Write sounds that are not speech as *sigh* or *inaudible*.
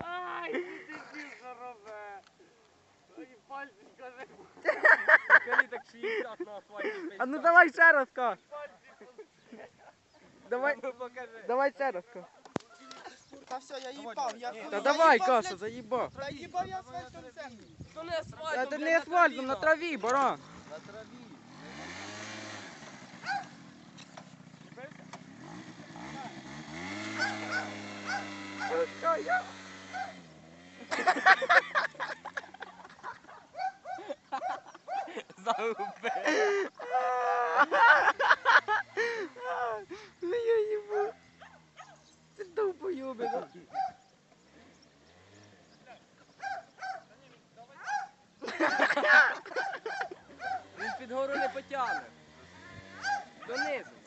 Ай, ти робе. І пальці каже. Коли так 60 на асфальті. А ну давай ще раз, Ка. Давай, Ну давай ще раз, Ка. Та все, я їбав, я хуй. Та давай, Каша, заїбав. Та їбав я асфальтом землю. То не асфальтом, Та Це блядь, не асфальтом, на траві. траві, баран. На траві. Загубив. *laughs* Ну я їбу. Це довбойоби. да. Він під гору не потягне. Донизу.